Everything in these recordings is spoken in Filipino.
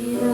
Yeah.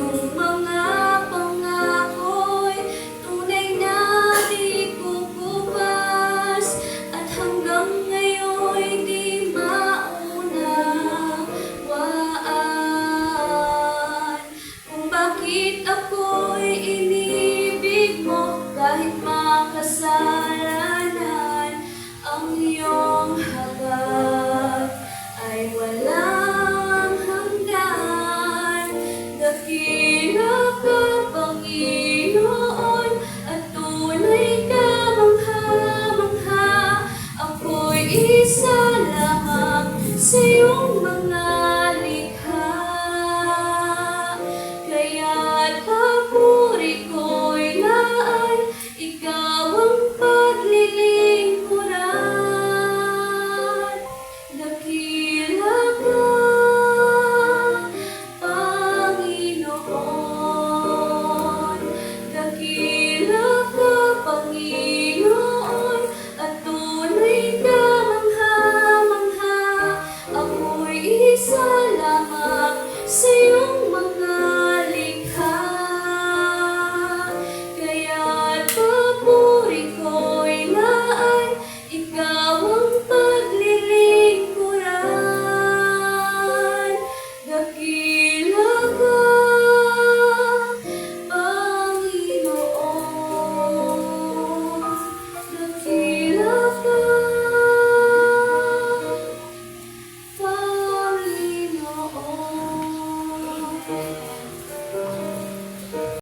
you isa lamang sa iyong mga